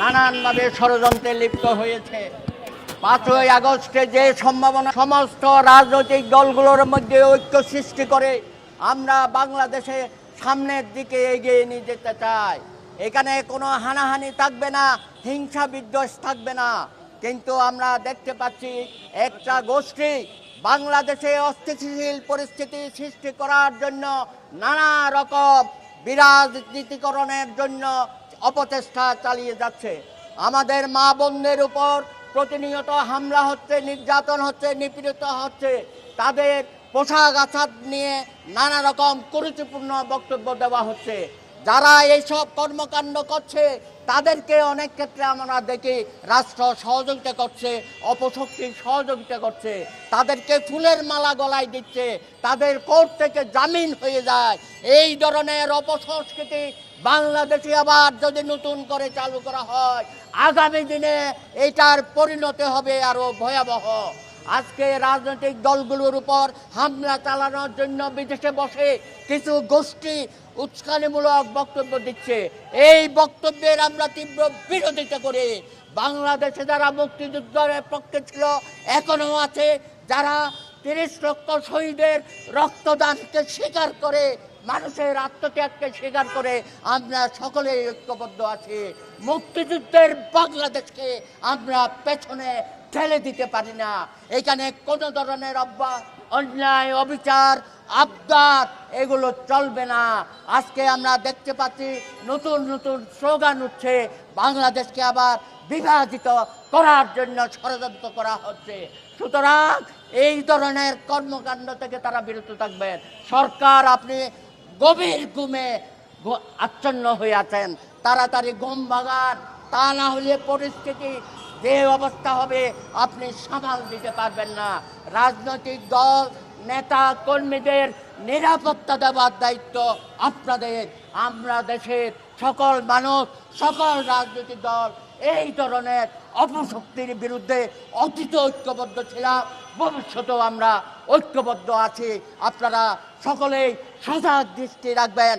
নানানভাবে ষড়যন্ত্রে লিপ্ত হয়েছে। পাঁচই আগস্টে যে সম্ভাবনা, সমস্ত রাজনৈতিক দলগুলোর মধ্যে ঐক্য সৃষ্টি করে আমরা বাংলাদেশে সামনের দিকে এগিয়ে নিয়ে যেতে চাই। এখানে কোনো হানাহানি থাকবে না, হিংসা বিদ্বেষ থাকবে না। কিন্তু আমরা দেখতে পাচ্ছি একটা গোষ্ঠী বাংলাদেশে অস্থিতিশীল পরিস্থিতি সৃষ্টি করার জন্য নানা রকম বিরাজনীতিকরণের জন্য অপচেষ্টা চালিয়ে যাচ্ছে। আমাদের মা বোনদের উপর প্রতিনিয়ত হামলা হচ্ছে, নির্যাতন হচ্ছে, নিপীড়িত হচ্ছে। তাদের পোশাক আছাদ নিয়ে নানা রকম কুরুচিপূর্ণ বক্তব্য দেওয়া হচ্ছে। যারা এইসব কর্মকাণ্ড করছে, তাদেরকে অনেক ক্ষেত্রে আমরা দেখি রাষ্ট্র সহযোগিতা করছে, অপশক্তি সহযোগিতা করছে, তাদেরকে ফুলের মালা গলায় দিচ্ছে, তাদের কোর্ট থেকে জামিন হয়ে যায়। এই ধরনের অপসংস্কৃতি বাংলাদেশে আবার যদি নতুন করে চালু করা হয়, আগামী দিনে এটার পরিণতি হবে আরও ভয়াবহ। আজকে রাজনৈতিক দলগুলোর উপর হামলা চালানোর জন্য বিদেশে বসে কিছু গোষ্ঠী উস্কানিমূলক বক্তব্য দিচ্ছে। এই বক্তব্যের আমরা তীব্র বিরোধিতা করি। বাংলাদেশে যারা মুক্তিযুদ্ধের পক্ষে ছিল, এখনও আছে। যারা তিরিশ লক্ষ শহীদের রক্তদানকে স্বীকার করে, মানুষের আত্মত্যাগকে স্বীকার করে আমরা সকলেই ঐক্যবদ্ধ আছি। মুক্তিযুদ্ধের বাংলাদেশকে আমরা পেছনে ঠেলে দিতে পারি না। এখানে কোনো ধরনের অব্যা, অন্যায়, অবিচার, আবদার এগুলো চলবে না। আজকে আমরা দেখতে পাচ্ছি নতুন নতুন স্লোগান উঠছে, বাংলাদেশকে আবার বিভাজিত করার জন্য ষড়যন্ত্র করা হচ্ছে। সুতরাং এই ধরনের কর্মকাণ্ড থেকে তারা বিরত থাকবেন সরকার আপনি গভীর ঘুমে আচ্ছন্ন হয়ে আছেন। তাড়াতাড়ি ঘুম ভাগান তা না হলে পরিস্থিতি যে অবস্থা হবে আপনি সামাল দিতে পারবেন না। রাজনৈতিক দল, নেতা, কর্মীদের নিরাপত্তা দেওয়ার দায়িত্ব আপনাদের। আমরা দেশের সকল মানুষ, সকল রাজনৈতিক দল এই ধরনের অপশক্তির বিরুদ্ধে অতীত ঐক্যবদ্ধ ছিলাম, ভবিষ্যতেও আমরা ঐক্যবদ্ধ আছি। আপনারা সকলেই সাজা দৃষ্টি রাখবেন।